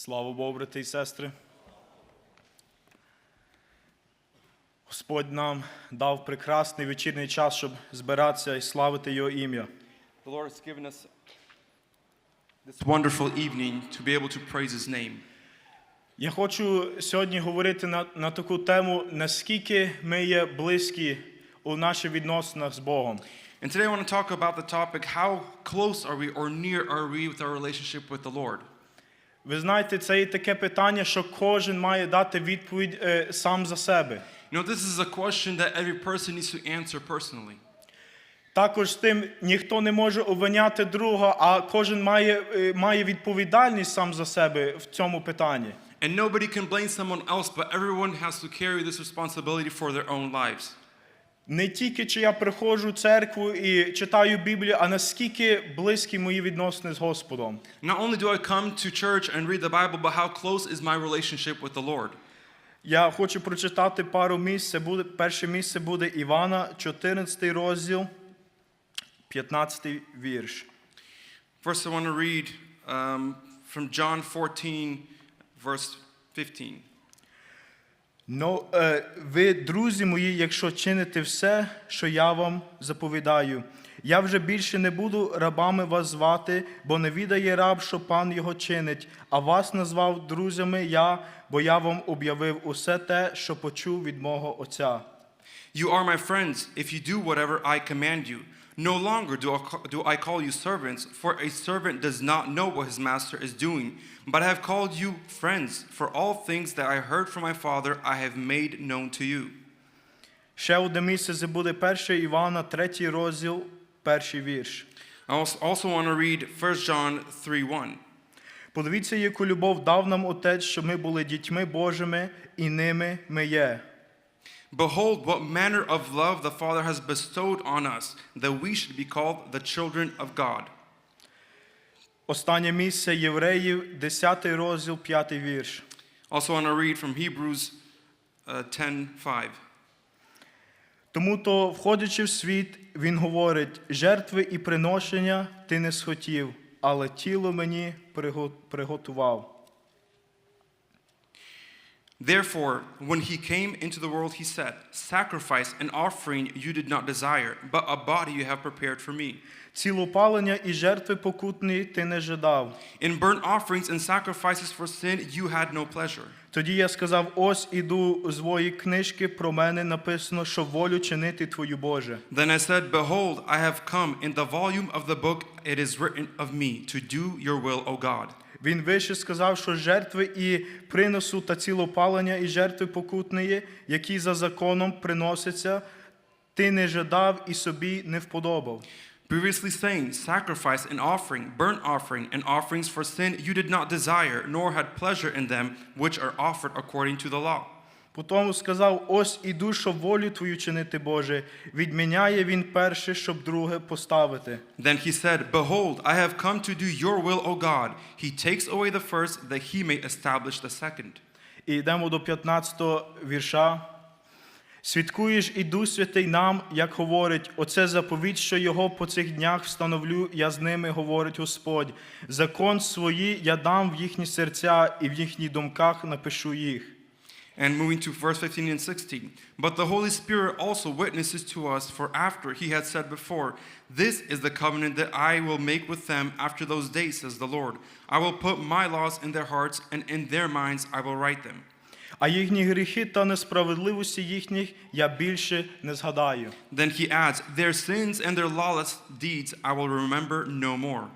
Слава Богу, брати і сестри. Господь нам дав прекрасний вечірній час, щоб збиратися і славити Його ім'я. The Lord has given us this wonderful evening to be able to praise His name. Я хочу сьогодні говорити на, на таку тему, наскільки ми є близькі у наших відносинах з Богом. And today I want to talk about the topic how close are we or near are we with our relationship with the Lord? Ви знаєте, це є таке питання, що кожен має дати відповідь е, сам за себе. You know, this is a question that every person needs to answer personally. Також тим ніхто не може обвиняти друга, а кожен має, е, має відповідальність сам за себе в цьому питанні. And nobody can blame someone else, but everyone has to carry this responsibility for their own lives. Не тільки чи я приходжу в церкву і читаю Біблію, а наскільки близькі мої відносини з Господом. Not only do I come to church and read the Bible, but how close is my relationship with the Lord? Я хочу прочитати пару місць. Буде, перше місце буде Івана, 14 розділ, 15 вірш. First, I want to read um, from John 14, verse 15. Ну, е, ви, друзі мої, якщо чините все, що я вам заповідаю, я вже більше не буду рабами вас звати, бо не відає раб, що пан його чинить, а вас назвав друзями я, бо я вам об'явив усе те, що почув від мого Отця. You are my friends if you do whatever I command you. No longer do I, ca- do I call you servants, for a servant does not know what his master is doing. But I have called you friends, for all things that I heard from my Father I have made known to you. Ще одне місце буде 1 Івана, 3 розділ, перший вірш. I also want to read 1 John 3 1. Подивіться, яку любов дав нам Отець, що ми були дітьми Божими, і ними ми є. Behold, what manner of love the Father has bestowed on us, that we should be called the children of God. Останнє місце Євреїв, 10 розділ, 5 вірш. Also want to read from Hebrews uh, 10 5. Тому то, входячи в світ, він говорить: жертви і приношення ти не схотів, але тіло мені приго- приготував. Therefore, when he came into the world, he said, Sacrifice and offering you did not desire, but a body you have prepared for me. Цілопалення і жертви покутні ти не жадав. In burnt offerings and sacrifices for sin, you had no pleasure. Тоді я сказав: ось іду з твоєї книжки, про мене написано, що волю чинити твою Боже. Then I said, Behold, I have come. In the volume of the book it is written of me, to do your will, O God. Він вище сказав, що жертви і приносу та цілопалення і жертви покутної, які за законом приносяться, ти не жадав і собі не вподобав. Previously saying, Sacrifice and offering, burnt offering, and offerings for sin you did not desire, nor had pleasure in them, which are offered according to the law. Потім сказав: ось іду, щоб волю твою чинити, Боже. Відміняє він перше, щоб друге поставити. Then he said, Behold, I have come to do your will, O God. He takes away the first, that he may establish the second. І йдемо до 15 вірша. Свідкуєш і Дух Святий нам, як говорить, оце заповідь, що його по цих днях встановлю, я з ними, говорить Господь. Закон свої я дам в їхні серця, і в їхніх думках напишу їх. And moving to verse 15 and 16. But the Holy Spirit also witnesses to us, for after he had said before, This is the covenant that I will make with them after those days, says the Lord. I will put my laws in their hearts, and in their minds I will write them. А їхні гріхи та несправедливості їхніх я більше не згадаю. Then he adds, Their sins and their lawless deeds I will remember no more.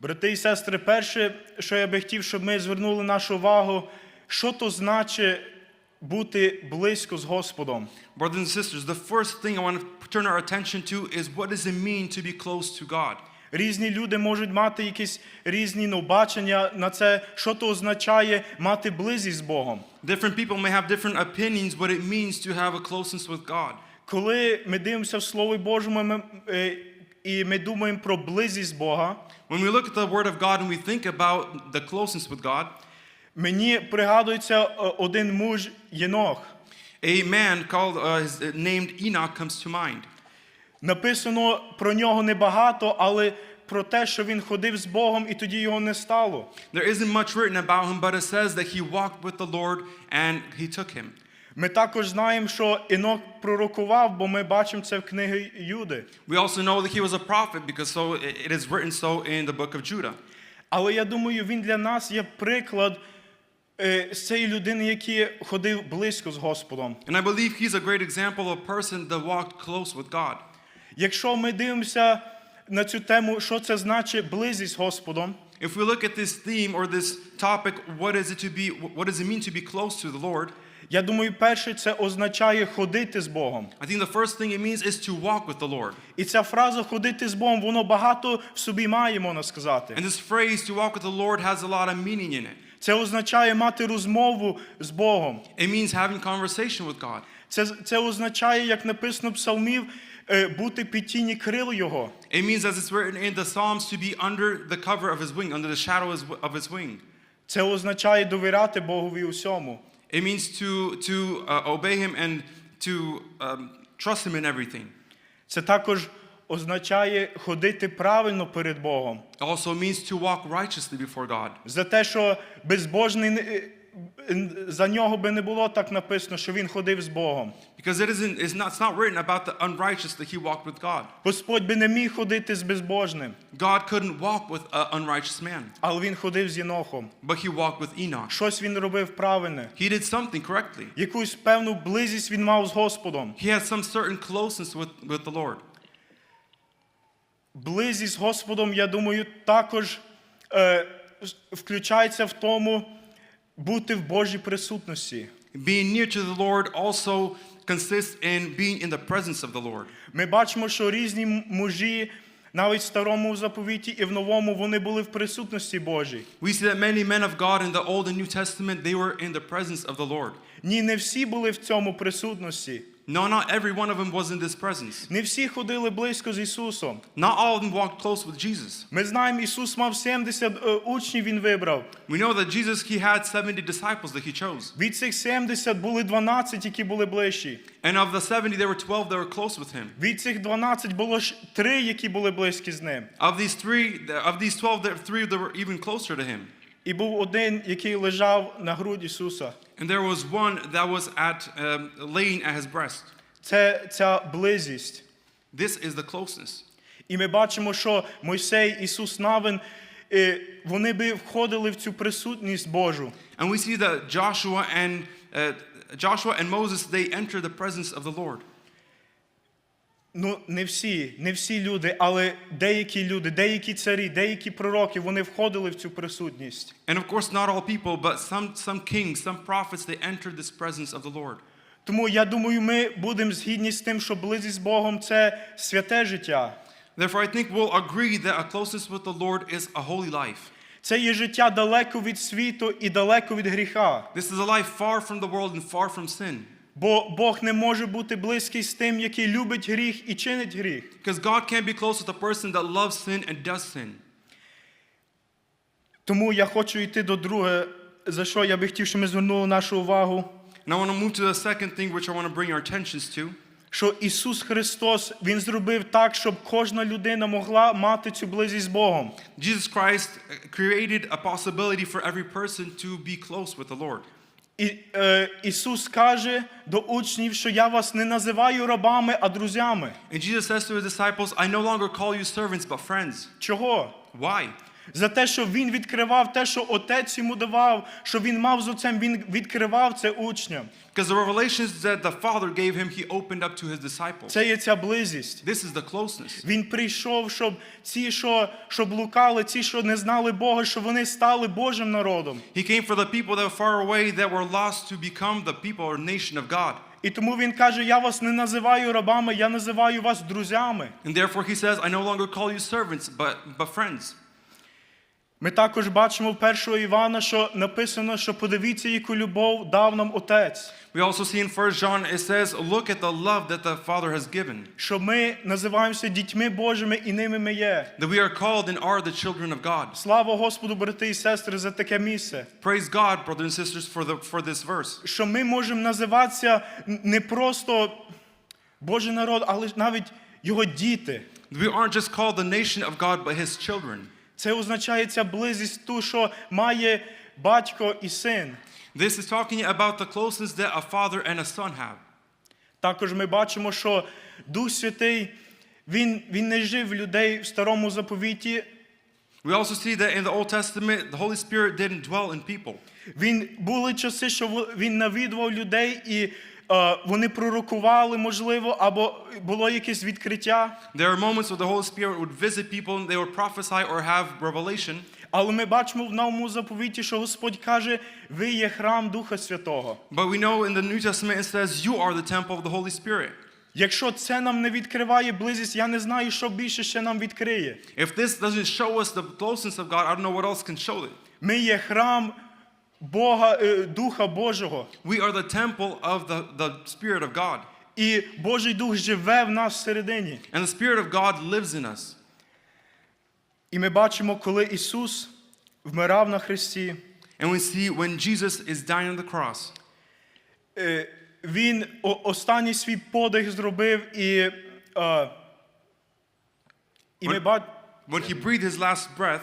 Брати і сестри, перше, що я би хотів, щоб ми звернули нашу увагу, що то значить бути близько з Господом. Brothers and sisters, the first thing I want to turn our attention to is what does it mean to be close to God? Різні люди можуть мати якісь різні ну, бачення на це, що то означає мати близість з Богом. Different people may have different opinions what it means to have a closeness with God. Коли ми дивимося в Слові Божому ми, е, і ми думаємо про близість Бога, When we look at the Word of God and we think about the closeness with God, мені пригадується е, один муж Єнох. a man called uh, uh, named Enoch comes to mind. Написано про нього небагато, але про те, що він ходив з Богом, і тоді його не стало. There isn't much written about him, but it says that he walked with the Lord and he took him. Ми також знаємо, що Інок пророкував, бо ми бачимо це в книгі Юди. We also know that he was a prophet because so it is written so in the book of Judah. Але я думаю, він для нас є приклад е, з цієї людини, який ходив близько з Господом. And I believe he's a great example of a person that walked close with God. Якщо ми дивимося на цю тему, що це значить близість з Господом, If we look at this theme or this topic, what is it to be what does it mean to be close to the Lord? я думаю, перше це означає ходити з Богом. I think the first thing it means is to walk with the Lord. І ця фраза ходити з Богом, воно багато в собі має, можна сказати. And this phrase to walk with the Lord has a lot of meaning in it. Це означає мати розмову з Богом. It means having conversation with God. Це, це означає, як написано в псалмів, е, бути під тіні крил Його. It means, as it's written in the Psalms, to be under the cover of his wing, under the shadow of his- of his wing. Це означає довіряти Богові усьому. It means to, to uh, obey him and to um, trust him in everything. Це також означає ходити правильно перед Богом. Also means to walk righteously before God. За те, що безбожний е, е, за нього би не було так написано, що він ходив з Богом. Because it isn't, it's not, it's not written about the unrighteous that he walked with God. Господь би не міг ходити з безбожним, God couldn't walk with an unrighteous man, але він ходив з Єнохом. but he walked with Enoch. Щось він робив правильне. He did something correctly. Якусь певну близість він мав з Господом. He had some certain closeness with, with the Lord. Близість з Господом, я думаю, також е, включається в тому бути в Божій присутності. Being near to the Lord also consists in being in the presence of the Lord. Ми бачимо, що різні мужі, навіть в старому заповіті і в новому, вони були в присутності Божій. We see that many men of God in the Old and New Testament, they were in the presence of the Lord. Ні, не всі були в цьому присутності. No, not every one of them was in this presence. Не всі ходили близько з Ісусом. Not all of them walked close with Jesus. Ми знаємо, Ісус мав 70 е, учнів, Він вибрав. We know that Jesus, he had 70 disciples that he chose. Від цих 70 були 12, які були ближчі. And of the 70, there were 12 that were close with him. Від цих 12 було ж 3, які були близькі з ним. Of these three, of these 12, there, three that were even closer to him. І був один, який лежав на грудь Ісуса. And there was one that was at um, laying at his breast. Це ця близість. This is the closeness. І ми бачимо, що Мойсей, Ісус Навин, е, вони би входили в цю присутність Божу. And we see that Joshua and uh, Joshua and Moses they enter the presence of the Lord. Ну, не всі, не всі люди, але деякі люди, деякі царі, деякі пророки, вони входили в цю присутність. And of course, not all people, but some some kings, some prophets, they entered this presence of the Lord. Тому я думаю, ми будемо згідні з тим, що близість з Богом це святе життя. Therefore, I think we'll agree that a closeness with the Lord is a holy life. Це є життя далеко від світу і далеко від гріха. This is a life far from the world and far from sin. Бо Бог не може бути близький з тим, який любить гріх і чинить гріх. Because God can't be close with a person that loves sin and does sin. Тому я хочу йти до друге, за що я би хотів, щоб ми звернули нашу увагу. And I want to move to the second thing which I want to bring our attentions to. Що Ісус Христос Він зробив так, щоб кожна людина могла мати цю близість з Богом. Jesus Christ uh, created a possibility for every person to be close with the Lord. І е, Ісус каже до учнів, що я вас не називаю рабами, а друзями. And Jesus says to his disciples, I no longer call you servants, but friends. Чого? Why? За те, що він відкривав те, що отець йому давав, що він мав з отцем, він відкривав це учням. Because the revelations that the Father gave him, he opened up to his disciples. Це є ця близість. This is the closeness. Він прийшов, щоб ці, що, що блукали, ці, що не знали Бога, щоб вони стали Божим народом. He came for the people that were far away, that were lost, to become the people or nation of God. І тому він каже: Я вас не називаю рабами, я називаю вас друзями. And therefore he says, I no longer call you servants, but, but friends. Ми також бачимо в 1 Івана, що написано, що подивіться, яку любов дав нам Отець, We also see in 1 John, it says, look at the love that the Father has given. що ми називаємося дітьми Божими і ними ми є. That we are called and are the children of God. Слава Господу, брати і сестри, за таке місце. Praise God, brothers and sisters, for, the, for this verse. Що ми можемо називатися не просто Божий народ, але навіть його діти. We aren't just called the nation of God, but his children. Це означає ця близість ту, що має батько і син. This is talking about the closeness that a father and a son have. Також ми бачимо, що Дух Святий він, він не жив людей в старому заповіті. We also see that in the Old Testament, the Holy Spirit didn't dwell in people. Він були часи, що він навідував людей, і вони пророкували, можливо, або було якесь відкриття. There are moments where the Holy Spirit would visit people and they would prophesy or have revelation. Але ми бачимо в новому заповіті, що Господь каже: ви є храм Духа Святого. But we know in the New Testament it says, You are the temple of the Holy Spirit. Якщо це нам не відкриває близість, я не знаю, що більше ще нам відкриє. If this doesn't show us the closeness of God, I don't know what else can show it. Ми є храм Бога, е, Духа Божого. We are the temple of the, the Spirit of God. І Божий Дух живе в нас всередині. And the Spirit of God lives in us. І ми бачимо, коли Ісус вмирав на хресті, And we see when Jesus is dying on the cross, е, Він останній свій подих зробив, і, і ми, When- ба- when he breathed his last breath,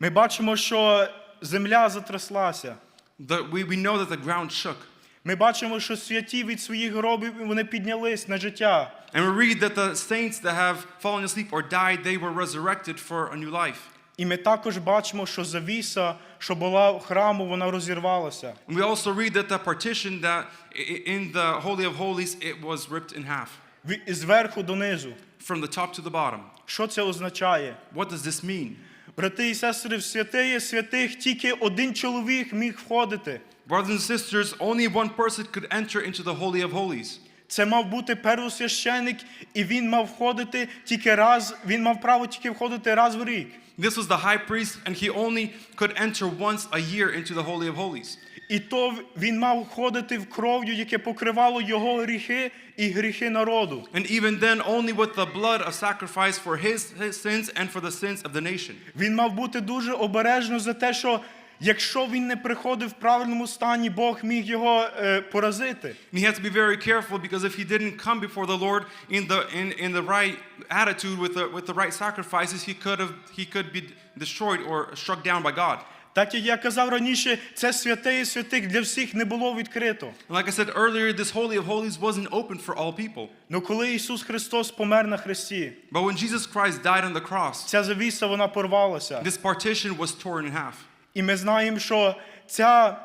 ми бачимо, що земля затряслася. the, we, we know that the ground shook. Ми бачимо, що святі від своїх гробів вони піднялись на життя. And we read that the saints that have fallen asleep or died, they were resurrected for a new life. І ми також бачимо, що завіса, що була в храму, вона розірвалася. And we also read that the partition that i- i- in the Holy of Holies, it was ripped in half Ві- Зверху донизу. from the top to the bottom. Що це означає? What does this mean? Брати і сестри, в святиє святих тільки один чоловік міг входити. Brothers and sisters, only one person could enter into the Holy of Holies. Це мав бути первосвященик, і він мав входити тільки раз, він мав право тільки входити раз в рік. This was the high priest, and he only could enter once a year into the Holy of Holies. І то він мав входити в кров'ю, яке покривало його гріхи і гріхи народу. And even then, only with the blood of sacrifice for his, his sins and for the sins of the nation. Він мав бути дуже обережно за те, що якщо він не приходив в правильному стані, Бог міг його е, поразити. He had to be very careful because if he didn't come before the Lord in the, in, in the right attitude with the, with the right sacrifices, he could, have, he could be destroyed or struck down by God. Так як я казав раніше, це святе і святих для всіх не було відкрито. Like I said earlier, this Holy of Holies wasn't open for all people. Ну коли Ісус Христос помер на хресті, But when Jesus Christ died on the cross, ця завіса вона порвалася. this partition was torn in half. І ми знаємо, що ця,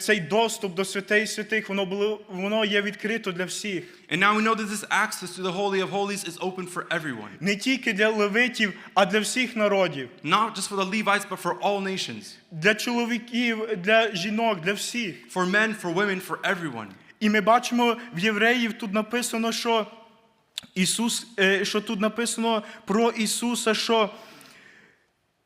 цей доступ до святей святих, воно, було, воно є відкрито для всіх. And now we know that this access to the Holy of Holies is open for everyone. Не тільки для левитів, а для всіх народів, Not just for the Levites, but for all nations. для чоловіків, для жінок, для всіх. For men, for women, for everyone. І ми бачимо в євреїв тут написано, що Ісус, е, що тут написано про Ісуса, що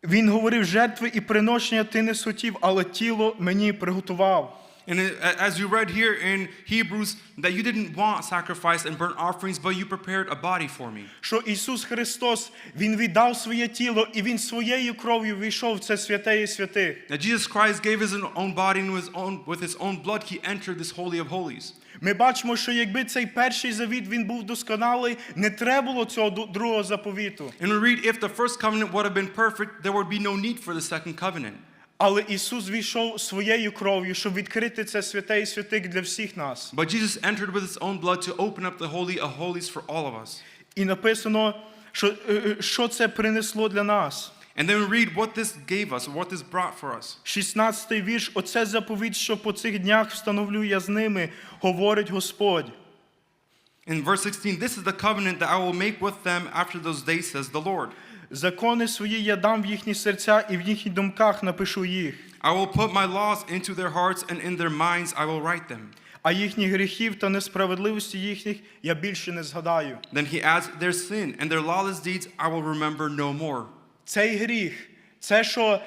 Він говорив, жертви і приношення ти не хотів, але тіло мені приготував. And it- as you read here in Hebrews, that you didn't want sacrifice and burnt offerings, but you prepared a body for me. Що Ісус Христос, Він віддав своє тіло, і Він своєю кров'ю війшов в це святе і святих. That Jesus Christ gave his own body and his own, with his own blood, he entered this Holy of Holies. Ми бачимо, що якби цей перший завіт він був досконалий, не треба було цього другого заповіту. And we read, if the first covenant would have been perfect, there would be no need for the second covenant. Але Ісус війшов своєю кров'ю, щоб відкрити це святе і святих для всіх нас. But Jesus entered with his own blood to open up the Holy of Holies for all of us. І написано, що, е, е, що це принесло для нас. And then we read what this gave us, what this brought for us. 16-й вірш, оце заповідь, що по цих днях встановлю я з ними, говорить Господь. In verse 16, this is the covenant that I will make with them after those days, says the Lord. Закони свої я дам в їхні серця, і в їхніх думках напишу їх. I will put my laws into their hearts, and in their minds I will write them. А їхніх гріхів та несправедливості їхніх я більше не згадаю. Then he adds, Their sin and their lawless deeds I will remember no more. Цей гріх, це що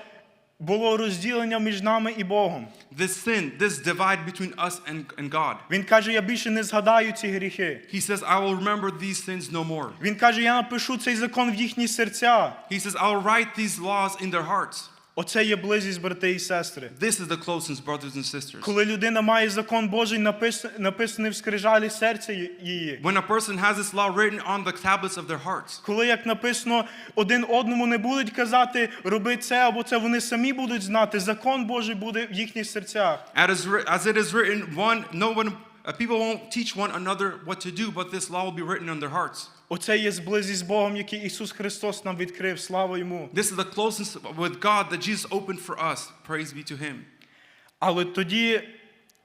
було розділення між нами і Богом. This sin, this divide between us and, and God. Він каже: я більше не згадаю ці гріхи. He says, I will remember these sins no more. Він каже: я напишу цей закон в їхні серця. He says, I'll write these laws in their hearts. Оце є близість, брати і сестри. This is the closeness, brothers and sisters. Коли людина має закон Божий напис- написаний в скрижалі серця її. When a person has this law written on the tablets of their hearts, Коли, як написано, один одному не будуть казати, роби це або це, вони самі будуть знати, закон Божий буде в їхніх серцях. as it is written, one, no one, uh, people won't teach one another what to do, but this law will be written on their hearts. Оце є зблизість з Богом, який Ісус Христос нам відкрив. Слава йому. This is the closeness with God that Jesus opened for us. Praise be to Him. Але тоді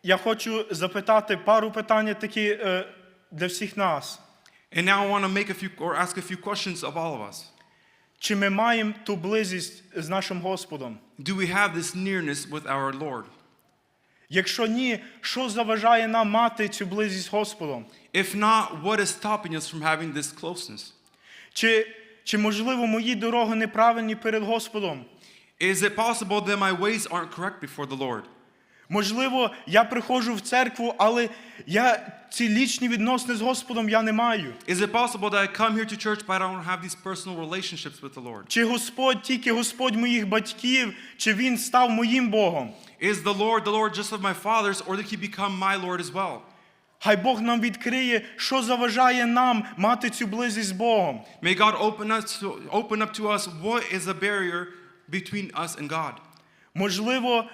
я хочу запитати пару питань такі е, для всіх нас. And now I want to make a few or ask a few questions of all of us. Чи ми маємо ту близість з нашим Господом? Do we have this nearness with our Lord? Якщо ні, що заважає нам мати цю близість з Господом? If not, what is stopping us from having this closeness? Чи, чи можливо мої дороги неправильні перед Господом? Is it possible that my ways aren't correct before the Lord? Можливо, я приходжу в церкву, але я ці лічні відносини з Господом я не маю. Is it possible that I come here to church but I don't have these personal relationships with the Lord? Чи Господь тільки Господь моїх батьків, чи Він став моїм Богом? Is the Lord the Lord just of my fathers or did he become my Lord as well? Хай Бог нам відкриє, що заважає нам мати цю близість з Богом. May God open us to, open up to us what is a barrier between us and God. Можливо,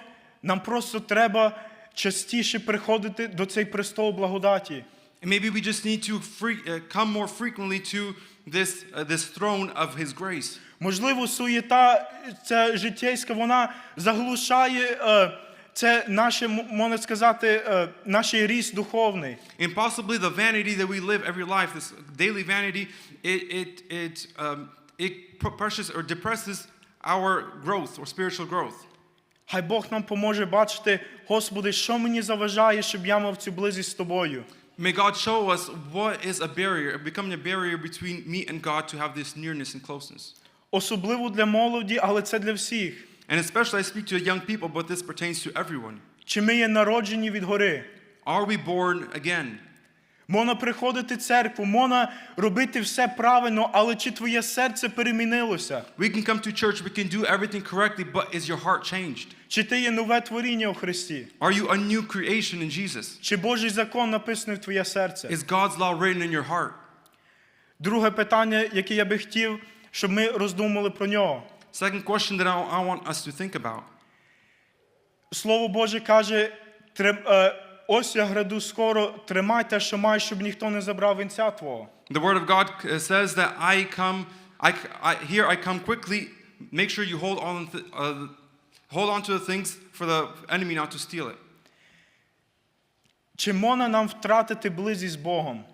нам просто треба частіше приходити до цей престол благодаті. And maybe we just need to free, uh, come more frequently to this, uh, this throne of his grace. Можливо, суєта ця життєйська, вона заглушає е, це наше, можна сказати, е, наш ріст духовний. And possibly the vanity that we live every life, this daily vanity, it, it, it, um, it pressures or depresses our growth or spiritual growth. Хай Бог нам поможе бачити, Господи, що мені заважає, щоб я мав цю близість з тобою. May God show us what is a barrier, becoming a barrier between me and God to have this nearness and closeness. Особливо для молоді, але це для всіх. And especially I speak to young people, but this pertains to everyone. Чи ми є народжені від гори? Are we born again? Можна приходити в церкву, можна робити все правильно, але чи твоє серце перемінилося? We can come to church, we can do everything correctly, but is your heart changed? Чи ти є нове творіння у Христі? Are you a new creation in Jesus? Чи Божий закон написаний в твоє серце? Is God's law written in your heart? Друге питання, яке я би хотів, щоб ми роздумали про нього. Second question that I, I want us to think about. Слово Боже каже, «Трим- е, ось я граду скоро, тримай те, що маєш, щоб ніхто не забрав вінця твого. The word of God uh, says that I come, I, I, here I come quickly. Make sure you hold on, th- uh, hold on to the things for the enemy not to steal it. Чи можна нам втратити близість з Богом?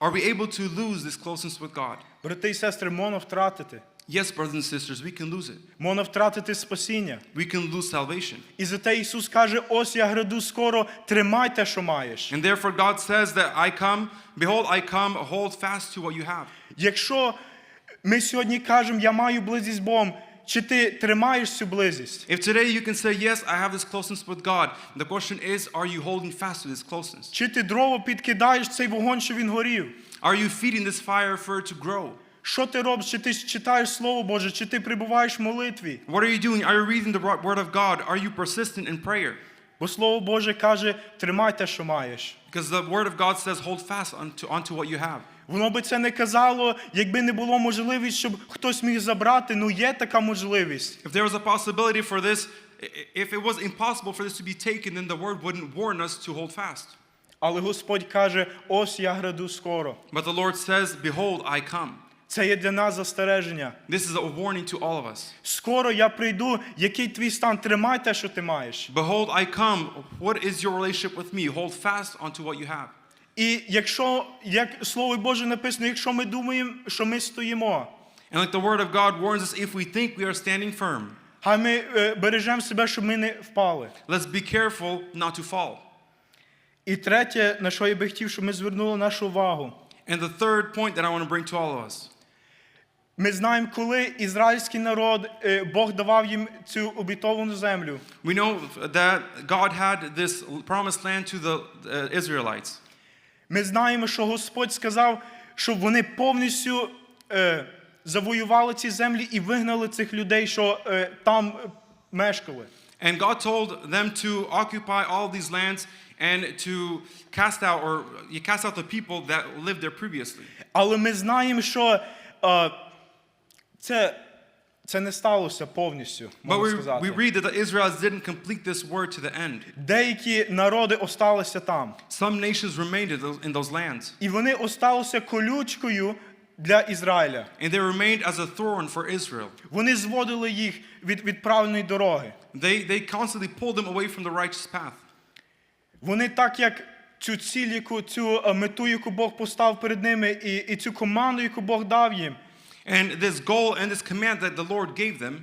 Are we able to lose this closeness with God? Брати і сестри, можна втратити. Yes, brothers and sisters, we can lose it. Можна втратити спасіння. We can lose salvation. І за те Ісус каже, ось я граду скоро, тримай те, що маєш. And therefore, God says that I come, behold, I come, hold fast to what you have. Якщо ми сьогодні кажемо, я маю близість з Богом, чи ти тримаєш цю близість? If today you can say, Yes, I have this closeness with God, the question is, are you holding fast to this closeness? Чи ти дрова підкидаєш цей вогонь, що він горів? Are you feeding this fire for it to grow? Що ти робиш? Чи ти читаєш Слово Боже, чи ти прибуваєш в молитві? What are you doing? Are you reading the word of God? Are you persistent in prayer? Бо Слово Боже каже, тримай те, що маєш. Because the word of God says, hold fast onto, onto what you have. Воно би це не казало, якби не було можливість, щоб хтось міг забрати. Ну є така можливість. If there was a possibility for this, i- i- if it was impossible for this to be taken, then the word wouldn't warn us to hold fast. Але Господь каже: ось я граду скоро. But the Lord says, Behold, I come. Це є для нас застереження. This is a warning to all of us. Скоро я прийду, який твій стан? Тримай те, що ти маєш. Behold, I come. What is your relationship with me? Hold fast onto what you have. І якщо, як Слово Боже написано, якщо ми думаємо, що ми стоїмо, And like the word of God warns us, if we think we are standing firm, хай ми е, бережемо себе, щоб ми не впали. let's be careful not to fall. І третє, на що я би хотів, щоб ми звернули нашу увагу. And the third point that I want to bring to all of us. Ми знаємо, коли ізраїльський народ, е, Бог давав їм цю обітовану землю. We know that God had this promised land to the uh, Israelites. Ми знаємо, що Господь сказав, щоб вони повністю е, завоювали ці землі і вигнали цих людей, що е, там мешкали. And God told them to occupy all these lands and to cast out or you cast out the people that lived there previously. Але ми знаємо, що е, це, це не сталося повністю. But Можна we, сказати. we read that the Israelites didn't complete this word to the end. Деякі народи осталися там. Some nations remained in those, in those lands, І вони осталися колючкою для Ізраїля. and they remained as a thorn for Israel. Вони зводили їх від, від правильної дороги. They, they constantly pulled them away from the righteous path. Вони так як цю ціль, яку цю е, мету, яку Бог постав перед ними, і, і цю команду, яку Бог дав їм, And this goal and this command that the Lord gave them,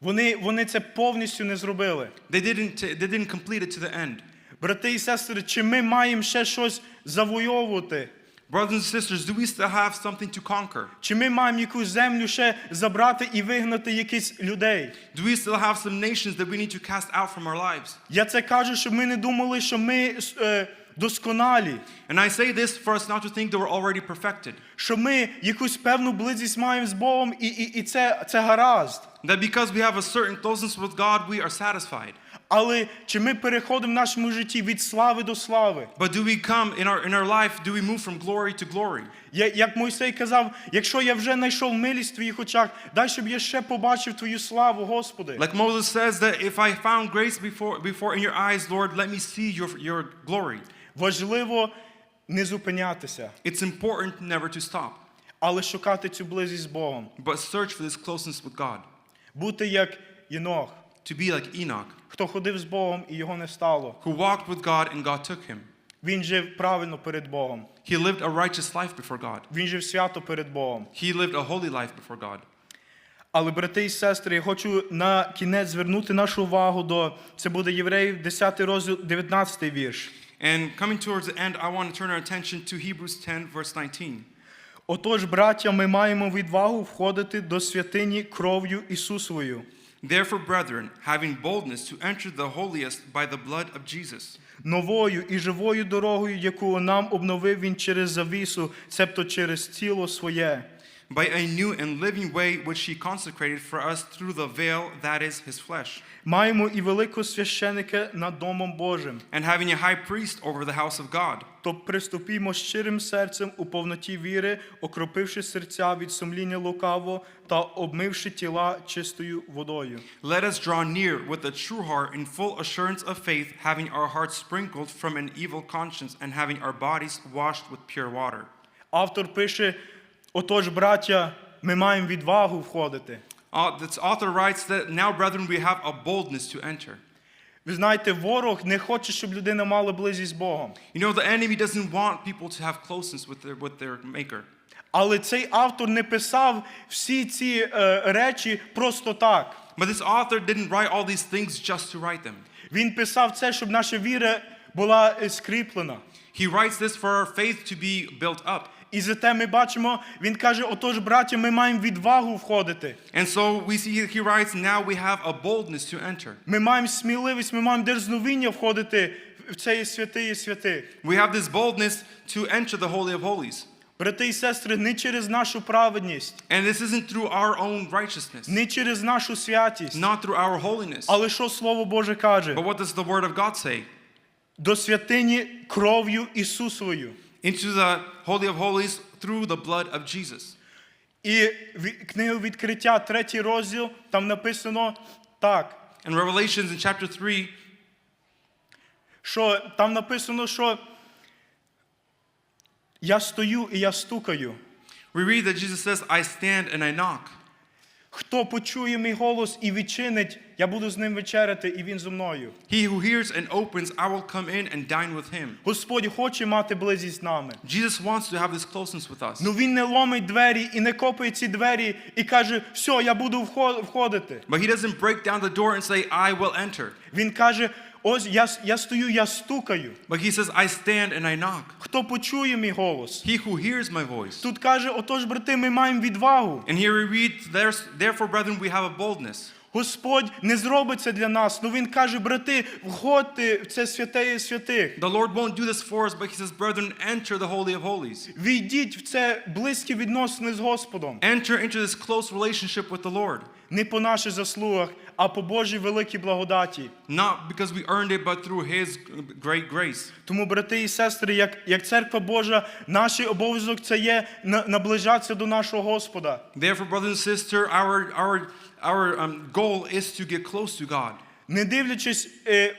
вони, вони це повністю не зробили. they didn't, they didn't complete it to the end. Брати і сестри, чи ми маємо ще щось завойовувати? Brothers and sisters, do we still have something to conquer? Чи ми маємо якусь землю ще забрати і вигнати якісь людей? Do we still have some nations that we need to cast out from our lives? Я це кажу, щоб ми не думали, що ми е, досконалі, And I say this for us not to think that we're already perfected. що ми якусь певну близькість маємо з Богом, і, і, і це, це гаразд. That because we have a certain closeness with God, we are satisfied. Але чи ми переходимо в нашому житті від слави до слави? But do we come in our, in our life, do we move from glory to glory? Як Мойсей казав, якщо я вже знайшов милість в твоїх очах, дай, щоб я ще побачив твою славу, Господи. Like Moses says that if I found grace before, before in your eyes, Lord, let me see your, your glory. Важливо не зупинятися, It's important never to stop, але шукати цю близькість з Богом. but search for this closeness with God. Бути як Єнох, To be like Enoch, хто ходив з Богом і його не стало. who walked with God and God took him. Він жив правильно перед Богом. He lived a righteous life before God. Він жив свято перед Богом. He lived a holy life before God. Але, брати і сестри, я хочу на кінець звернути нашу увагу до це буде Євреїв, 10 розділ, 19 вірш. And coming towards the end, I want to turn our attention to Hebrews 10, verse 19. Отож, браття, ми маємо відвагу входити до святині кров'ю Ісусовою, Therefore, brethren, having boldness to enter the holiest by the blood of Jesus, новою і живою дорогою, яку нам обновив Він через завісу, цебто через тіло своє. by a new and living way which he consecrated for us through the veil that is his flesh, Маємо і великого священика над Домом Божим. and having a high priest over the house of God. То приступімо щирим серцем у повноті віри, окропивши серця від сумління лукаво та обмивши тіла чистою водою. Let us draw near with a true heart in full assurance of faith, having our hearts sprinkled from an evil conscience and having our bodies washed with pure water. Автор пише: отож, браття, ми маємо відвагу входити. Uh, this author writes that now, brethren, we have a boldness to enter. Ви знаєте, ворог не хоче, щоб людина мала близькість з Богом. You know, the enemy doesn't want people to have closeness with their, with their maker. Але цей автор не писав всі ці е, речі просто так. But this author didn't write all these things just to write them. Він писав це, щоб наша віра була е, скріплена. He writes this for our faith to be built up. І зате ми бачимо, він каже: отож, браття, ми маємо відвагу входити. And so we see he writes, now we have a boldness to enter. Ми маємо сміливість, ми маємо дерзновіння входити в цей святий святих. We have this boldness to enter the Holy of Holies. Брати і сестри, не через нашу праведність, And this isn't through our own righteousness, не через нашу святість. not through our holiness. Але що Слово Боже каже? But what does the Word of God say? До святині кров'ю Ісусовою. Into the Holy of Holies through the blood of Jesus. І ві- книга відкриття, третій розділ, там написано так, In Revelations in chapter 3, що там написано, що я стою і я стукаю. we read that Jesus says, I stand and I knock. Хто почує мій голос і відчинить, я буду з ним вечеряти, і він зо мною. He who hears and opens, I will come in and dine with him. Господь хоче мати близькість з нами. Jesus wants to have this closeness with us. Ну він не ломить двері і не копає ці двері і каже, все, я буду входити. But he doesn't break down the door and say, I will enter. Він каже, ось я, я стою, я стукаю. But he says, I stand and I knock. Хто почує мій голос? He who hears my voice. Тут каже, отож, брати, ми маємо відвагу. And here we read, therefore, brethren, we have a boldness. Господь не зробить це для нас. Ну він каже, брати, входьте в це святе святих. The Lord won't do this for us, but he says, brethren, enter the Holy of Holies. Війдіть в це близькі відносини з Господом. Enter into this close relationship with the Lord. Не по наших заслугах, а по Божій великій благодаті. not because we earned it, but through His great grace. Тому, брати і сестри, як, як церква Божа, наш обов'язок це є наближатися до нашого Господа. Therefore, brother and sister, our, our, our um, goal is to get close to God. Не дивлячись е,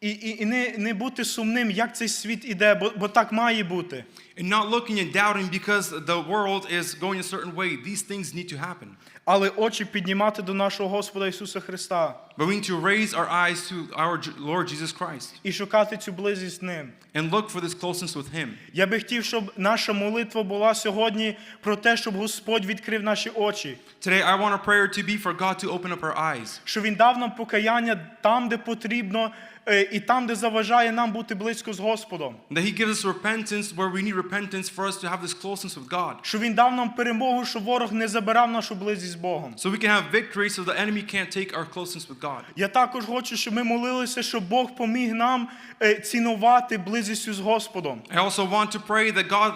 і, і, і не, не бути сумним, як цей світ іде, бо, бо так має бути. And not looking and doubting because the world is going a certain way. These things need to happen. Але очі піднімати до нашого Господа Ісуса Христа But we need to raise our eyes to our J- Lord Jesus Christ і шукати цю близість з ним. and look for this closeness with Him. Я би хотів, щоб наша молитва була сьогодні про те, щоб Господь відкрив наші очі, Today, I want our prayer to be for God to open up our eyes, що Він дав нам покаяння там, де потрібно, е, і там, де заважає нам бути близько з Господом. that He gives us repentance where we need repentance for us to have this closeness with God. Що Він дав нам перемогу, щоб ворог не забирав нашу близькість з Богом. So we can have victory so the enemy can't take our closeness with God. Я також хочу, щоб ми молилися, щоб Бог поміг нам е, цінувати близькістю з Господом. I also want to pray that God,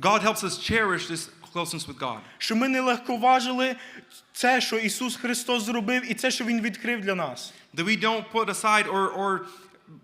God helps us cherish this closeness with God. Щоб ми не легковажили це, що Ісус Христос зробив, і це, що Він відкрив для нас. That we don't put aside or, or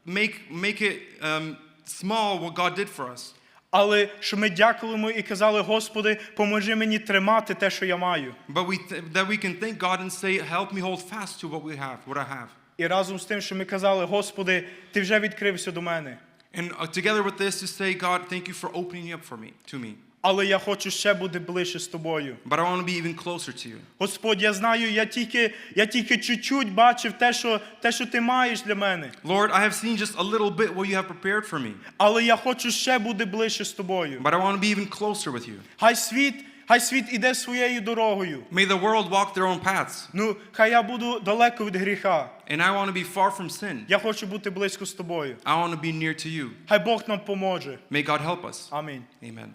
make, make it um, small what God did for us. Але що ми дякуємо і казали, Господи, поможи мені тримати те, що я маю. But we th- that we can thank God and say, help me hold fast to what we have, what I have. І разом з тим, що ми казали, Господи, Ти вже відкрився до мене. And uh, together with this to say, God, thank you for opening up for me, to me. Але я хочу ще бути ближче з тобою. But I want to be even closer to you. Господь, я знаю, я тільки, я тільки чуть-чуть бачив те що, те, що ти маєш для мене. Lord, I have seen just a little bit what you have prepared for me. Але я хочу ще бути ближче з тобою. But I want to be even closer with you. Хай світ, хай світ іде своєю дорогою. May the world walk their own paths. Ну, хай я буду далеко від гріха. And I want to be far from sin. Я хочу бути близько з тобою. I want to be near to you. Хай Бог нам поможе. May God help us. Амінь. Amen.